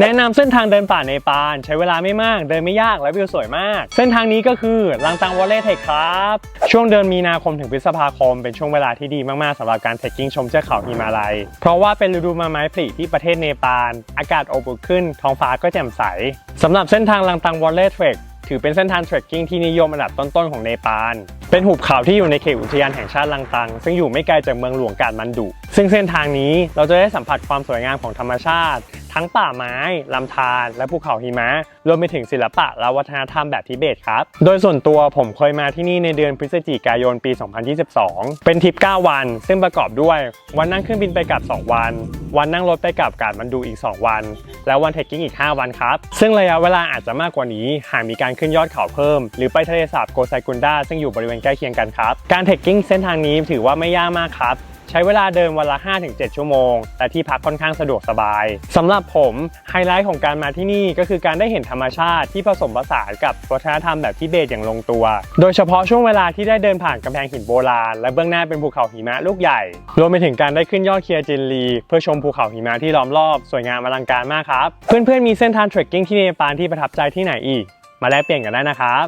แนะนำเส้นทางเดินป่าในปานใช้เวลาไม่มาก เดินไม่ยากและวิวสวยมาก เส้นทางนี้ก็คือลังตังวอลเล่เทคครับ ช่วงเดือนมีนาคมถึงพฤษภาคม เป็นช่วงเวลาที่ดีมาก ๆสำหรับการเทคกิ้งชมเทือกเขาหิมาลัย เพราะว่าเป็นฤดูใบไม้ผลิที่ประเทศเนปาลอากาศอบอุ่นขึ้น ท้องฟ้าก็แจ่มใสสำหรับเส้นทางลังตังวอลเล่เทคถือเป็นเส้นทางเทรคกิ้งที่นิยมอันดับต้น ๆ ของเนปาลเป็นหุบเขาที่อยู่ในเขตอุทยานแห่งชาติลังตัง ซึ่งอยู่ไม่ไกลจากเมืองหลวงกาดมันดุ ซึ่งเส้นทางนี้เราจะได้สัมผัสความสวยงามของธรรมชาติ ทั้งป่าไม้ลำธารและภูเขาหิมะ รวมไปถึงศิลปะและวัฒนธรรมแบบทิเบตครับ โดยส่วนตัวผมเคยมาที่นี่ในเดือนพฤศจิกายนปี 2022 เป็นทริป 9 วัน ซึ่งประกอบด้วยวันนั่งเครื่องบินไปกลับ 2 วัน วันนั่งรถไปกลับกาดมันดูอีก 2 วัน และวันเทคกิ้งอีก 5 วันครับ ซึ่งระยะเวลาอาจจะมากกว่านี้ หากมีการขึ้นยอดเขาเพิ่ม หรือไปทะเลสาบโกไซกุนดาซึ่งอยู่บริเวณใกล้เคียงกันครับ การเทคกิ้งเส้นทางนี้ถือว่าไม่ยากมากครับ ใช้เวลาเดินวันละ 5-7 ชั่วโมงและที่พักค่อนข้างสะดวกสบายสำหรับผมไฮไลท์ของการมาที่นี่ก็คือการได้เห็นธรรมชาติที่ผสมผสานกับวัฒนธรรมแบบทิเบตอย่างลงตัว โดยเฉพาะช่วงเวลาที่ได้เดินผ่านกำแพงหินโบราณ และเบื้องหน้าเป็นภูเขาหิมะลูกใหญ่ รวมไปถึงการได้ขึ้นยอดเคียจินลี เพื่อชมภูเขาหิมะที่ล้อมรอบสวยงามอลังการมากครับ เพื่อนๆมีเส้นทางเทรคกิ้งที่เนปาลที่ประทับใจที่ไหนอีก มาแลกเปลี่ยนกันได้นะครับ